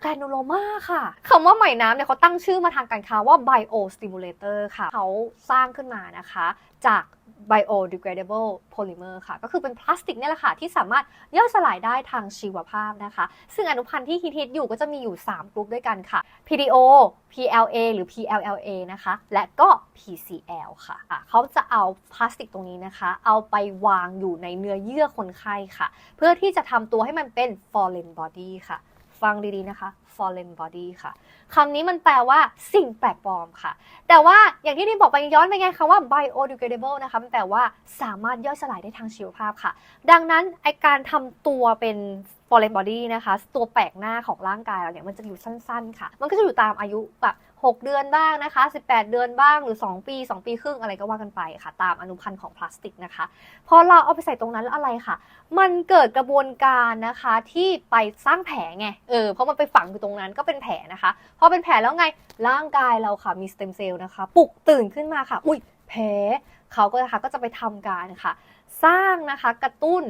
แกรนูโลมาค่ะคำว่าใหม่น้ำเนี่ยเขาตั้งชื่อมาทางการค้าว่า biostimulator ค่ะ เขาสร้างขึ้นมานะคะ จาก biodegradable polymer ค่ะ ก็คือเป็นพลาสติกเนี่ยแหละค่ะ ที่สามารถย่อยสลายได้ทางชีวภาพนะคะ ซึ่งอนุพันธ์ที่ฮิตๆอยู่ก็จะมีอยู่ 3 กลุ่มด้วยกันค่ะ PDO PLA หรือ PLLA นะคะ และก็ PCL ค่ะอะเขาจะเอาพลาสติกตรงนี้นะคะ เอาไปวางอยู่ในเนื้อเยื่อคนไข้ค่ะ เพื่อที่จะทำตัวให้มันเป็น foreign body ค่ะ ฟังดีๆนะคะ foreign body ค่ะคำนี้มันแปลว่าสิ่งแปลกปลอมค่ะ แต่ว่าอย่างที่นิมบอกไปย้อนไปไงคำว่า biodegradable นะคะมันแปลว่าสามารถย่อยสลายได้ทางชีวภาพค่ะ ดังนั้นไอการทำตัวเป็น foreign body นะคะ ตัวแปลกหน้าของร่างกายเราเนี่ยมันจะอยู่สั้นๆค่ะ มันก็จะอยู่ตามอายุแบบ 6 เดือนบ้างนะคะ 18 เดือนบ้างหรือ 2 ปี 2 ปีครึ่งอะไรก็ว่ากันไปค่ะ ตามอนุพันธ์ของพลาสติกนะคะ พอเราเอาไปใส่ตรงนั้นแล้วอะไรค่ะ มันเกิดกระบวนการนะคะที่ไปสร้างแผลไงเออเพราะมันไปฝังอยู่ตรงนั้นก็เป็นแผลนะคะพอเป็นแผลแล้วไงร่างกายเราค่ะมีสเต็มเซลล์นะคะปลุกตื่นขึ้นมาค่ะ อุ้ยแผลเขาก็นะคะก็จะไปทำการค่ะ สร้างนะคะกระตุ้น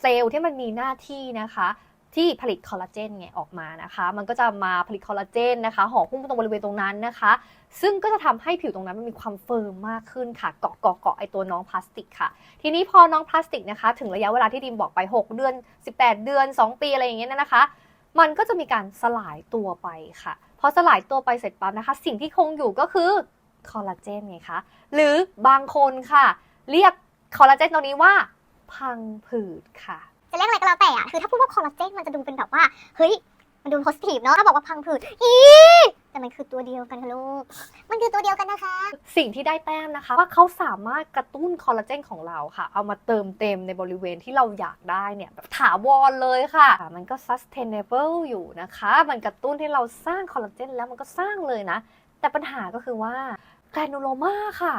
เซลล์ที่มันมีหน้าที่นะคะ ที่ผลิตคอลลาเจนไงออกมานะคะ มันก็จะมาผลิตคอลลาเจนนะคะห่อหุ้มตรงบริเวณตรงนั้นนะคะ ซึ่งก็จะทำให้ผิวตรงนั้นมันมีความเฟิร์มมากขึ้นค่ะ เกาะเกาะเกาะไอตัวน้องพลาสติกค่ะ ทีนี้พอน้องพลาสติกนะคะ ถึงระยะเวลาที่ดิมบอกไป 6 เดือน 18 เดือน 2 ปีอะไรอย่างเงี้ยนะคะ มันก็จะมีการสลายตัวไปค่ะ พอสลายตัวไปเสร็จปั๊บนะคะ สิ่งที่คงอยู่ก็คือคอลลาเจนไงคะ หรือบางคนค่ะ เรียกคอลลาเจนตรงนี้ว่าพังผืดค่ะ จะเรียกอะไรก็แล้วแต่อะคือถ้าพูด คอลลาเจนมันจะดูเป็นแบบว่า เฮ้ย มันดูโพสิทีฟเนาะถ้าบอกว่าพังผืดอีแต่มันคือตัวเดียวกันค่ะลูก มันคือตัวเดียวกันนะคะ สิ่งที่ได้แต้มนะคะ ว่าเขาสามารถกระตุ้นคอลลาเจนของเราค่ะ เอามาเติมเต็มในบริเวณที่เราอยากได้เนี่ยแบบถาวรเลยค่ะ มันก็ sustainable อยู่นะคะ มันกระตุ้นให้เราสร้างคอลลาเจนแล้วมันก็สร้างเลยนะ แต่ปัญหาก็คือว่าแกรนูโลมาค่ะ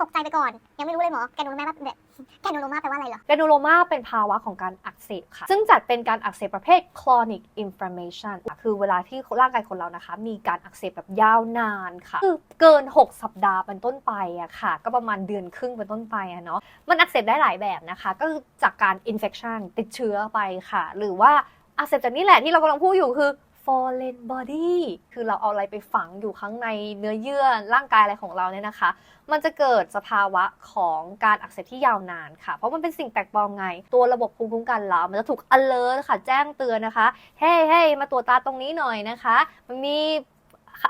ตกใจไปก่อน ยังไม่รู้เลยหมอแกนูโลมาแบบแกนูโลมาแปลว่าอะไรเหรอแกนูโลมาเป็นภาวะของการอักเสบค่ะ ซึ่งจัดเป็นการอักเสบประเภท chronic inflammation คือเวลาที่ร่างกายคนเรานะคะ มีการอักเสบแบบยาวนานค่ะ คือเกิน 6 สัปดาห์เป็นต้นไปอะค่ะ ก็ประมาณเดือนครึ่งเป็นต้นไปอะเนาะมันอักเสบได้หลายแบบนะคะ ก็คือจากการ infection ติดเชื้อไปค่ะ หรือว่าอักเสบจากนี่แหละที่เรากำลังพูดอยู่คือ foreign body คือเราเอาอะไรไปฝังอยู่ข้างในเนื้อเยื่อร่างกายอะไรของเราเนี่ยนะคะ มันจะเกิดสภาวะของการอักเสบที่ยาวนานค่ะ เพราะมันเป็นสิ่งแปลกปลอมไง ตัวระบบภูมิคุ้มกันเรา มันจะถูก alert ค่ะ แจ้งเตือนนะคะ เฮ้เฮ้มาตรวจตาตรงนี้หน่อยนะคะ มันมี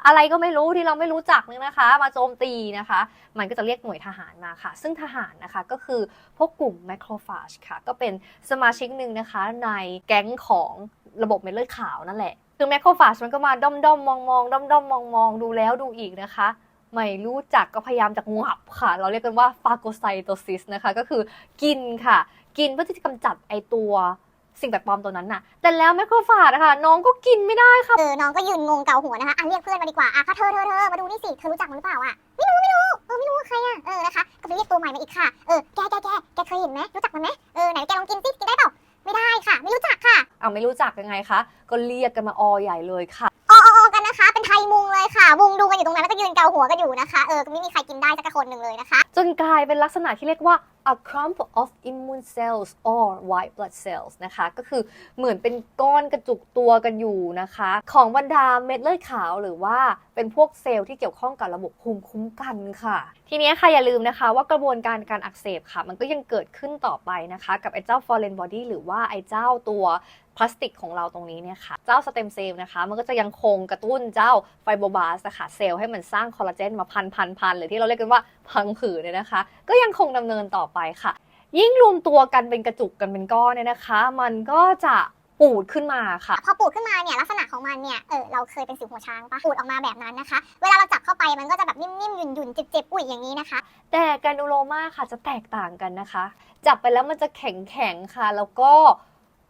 อะไรก็ไม่รู้ที่เราไม่รู้จักเนี่ยนะคะ มาโจมตีนะคะ มันก็จะเรียกหน่วยทหารมาค่ะ ซึ่งทหารนะคะก็คือพวกกลุ่มแมคโครฟาจค่ะ ก็เป็นสมาชิกหนึ่งนะคะในแก๊งของระบบเม็ดเลือดขาวนั่นแหละ คือแมคโครฟาจมันก็มาด้อมด้อมมองมองด้อมด้อมมองมองดูแล้วดูอีกนะคะ ไม่รู้จักก็พยายามจะงับค่ะ เราเรียกกันว่าฟาโกไซโตซิสนะคะก็คือกินค่ะ กินเพื่อที่จะกำจัดไอตัวสิ่งแปลกปลอมตัวนั้นน่ะ แต่แล้วแมคโครฟาจนะคะน้องก็กินไม่ได้ค่ะ เออ น้องก็ยืนงงเกาหัวนะคะ อะเรียกเพื่อนมาดีกว่า อะค่ะเธอเธอเธอมาดูนี่สิ เธอรู้จักมันหรือเปล่าอะ ไม่รู้ไม่รู้ เออไม่รู้ว่าใครอะ เออนะคะ ก็ไปเรียกตัวใหม่มาอีกค่ะ เออแกแกแกแกเคยเห็นไหมรู้จักมันไหม ค่ะเอาไม่รู้จักยังไงคะ ก็เรียกกันมาออใหญ่เลยค่ะออออกันนะคะ เป็นไทยมุงเลยค่ะ มุงดูกันอยู่ตรงนั้นแล้วก็ยืนเกาหัวกันอยู่นะคะ เออ ไม่มีใครกินได้สักคนหนึ่งเลยนะคะ จนกลายเป็นลักษณะที่เรียกว่า a clump of immune cells or white blood cells นะคะ ก็คือเหมือนเป็นก้อนกระจุกตัวกันอยู่นะคะ ของบรรดาเม็ดเลือดขาวหรือว่าเป็นพวกเซลล์ที่เกี่ยวข้องกับระบบภูมิคุ้มกันค่ะ ทีนี้ค่ะอย่าลืมนะคะว่ากระบวนการการอักเสบค่ะ มันก็ยังเกิดขึ้นต่อไปนะคะ กับไอ้เจ้า foreign body หรือว่าไอ้เจ้าตัวพ ลาสติกของเราตรงนี้เนี่ยค่ะ เจ้าสเต็มเซลล์นะคะ มันก็จะยังคงกระตุ้นเจ้าไฟโบบาสนะคะเซลล์ให้มันสร้างคอลลาเจนมาพันพันพันหรือที่เราเรียกกันว่าพังผืดเนี่ยนะคะ ก็ยังคงดำเนินต่อไปค่ะ ยิ่งรวมตัวกันเป็นกระจุกกันเป็นก้อนเนี่ยนะคะ มันก็จะปูดขึ้นมาค่ะ พอปูดขึ้นมาเนี่ยลักษณะของมันเนี่ยเออเราเคยเป็นสิวหัวช้างปะปูดออกมาแบบนั้นนะคะ เวลาเราจับเข้าไปมันก็จะแบบนิ่มๆหยุ่นๆเจ็บๆอุ่ยอย่างนี้นะคะ แต่แกรนูโลมาค่ะจะแตกต่างกันนะคะ จับไปแล้วมันจะแข็งแข็งๆค่ะ แล้วก็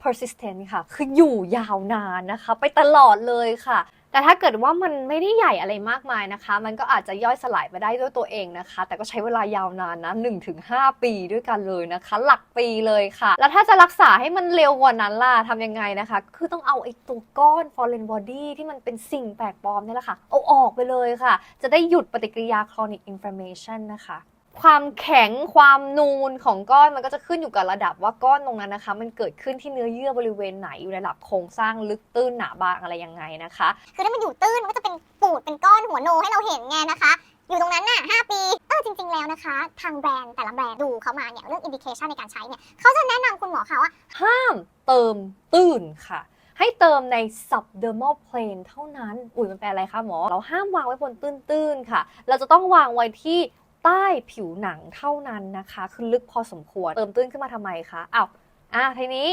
persistent ค่ะ คืออยู่ยาวนานนะคะ ไปตลอดเลยค่ะ แต่ถ้าเกิดว่ามันไม่ได้ใหญ่อะไรมากมายนะคะ มันก็อาจจะย่อยสลายไปได้ด้วยตัวเองนะคะ แต่ก็ใช้เวลายาวนานนะ 1-5 ปีด้วยกันเลยนะคะ หลักปีเลยค่ะ แล้วถ้าจะรักษาให้มันเร็วกว่านั้นล่ะทำยังไงนะคะ คือต้องเอาไอ้ตัวก้อน foreign body ที่มันเป็นสิ่งแปลกปลอมนี่แหละค่ะ เอาออกไปเลยค่ะ จะได้หยุดปฏิกิริยา chronic inflammation นะคะ ความแข็งความนูนของก้อนมันก็จะขึ้นอยู่กับระดับว่าก้อนตรงนั้นนะคะ มันเกิดขึ้นที่เนื้อเยื่อบริเวณไหนอยู่ในระดับโครงสร้างลึกตื้นหนาบางอะไรยังไงนะคะ คือถ้ามันอยู่ตื้นมันก็จะเป็นปูดเป็นก้อนหัวโนให้เราเห็นไงนะคะ อยู่ตรงนั้นน่ะ5ปีเออจริง ๆ แล้วนะคะ ทางแบรนด์แต่ละแบรนด์ดูเขามาเนี่ยเรื่องอินดิเคชันในการใช้เนี่ยเขาจะแนะนำคุณหมอค่ะว่าห้ามเติมตื้นค่ะให้เติมใน subdermal plane เท่านั้น อุ้ยมันแปลอะไรคะหมอ เราห้ามวางไว้บนตื้นๆ ค่ะ เราจะต้องวางไว้ที่ ใต้ผิวหนังเท่านั้นนะคะ คือลึกพอสมควร เติมตื้นขึ้นมาทำไมคะอ้าวอะทีนี้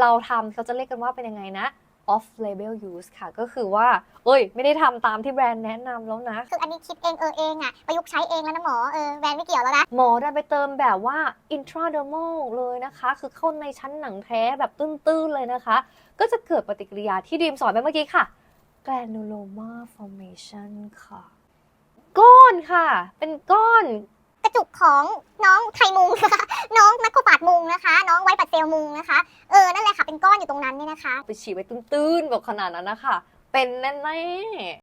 เราทำเขาจะเรียกกันว่าเป็นยังไงนะ off label use ค่ะ ก็คือว่า เอ้ย ไม่ได้ทำตามที่แบรนด์แนะนำแล้วนะ คืออันนี้คิดเองเออเองอะประยุกต์ใช้เองแล้วนะหมอ เออ แบรนด์ไม่เกี่ยวแล้วนะ หมอดันไปเติมแบบว่า intradermal เลยนะคะ คือเข้าในชั้นหนังแท้แบบตื้นๆเลยนะคะ ก็จะเกิดปฏิกิริยาที่ดีมสอนไปเมื่อกี้ค่ะ granuloma formation ค่ะ ก้อนค่ะ เป็นก้อนกระจุกของน้องไทยมุงนะคะน้องนักโคปาดมุงนะคะ น้องไวท์ปัดเซลมุงนะคะ เออ นั่นแหละค่ะ เป็นก้อนอยู่ตรงนั้นเนี่ยนะคะ ไปฉีดไว้ตื้นๆแบบขนาดนั้นนะคะ เป็นแน่ๆ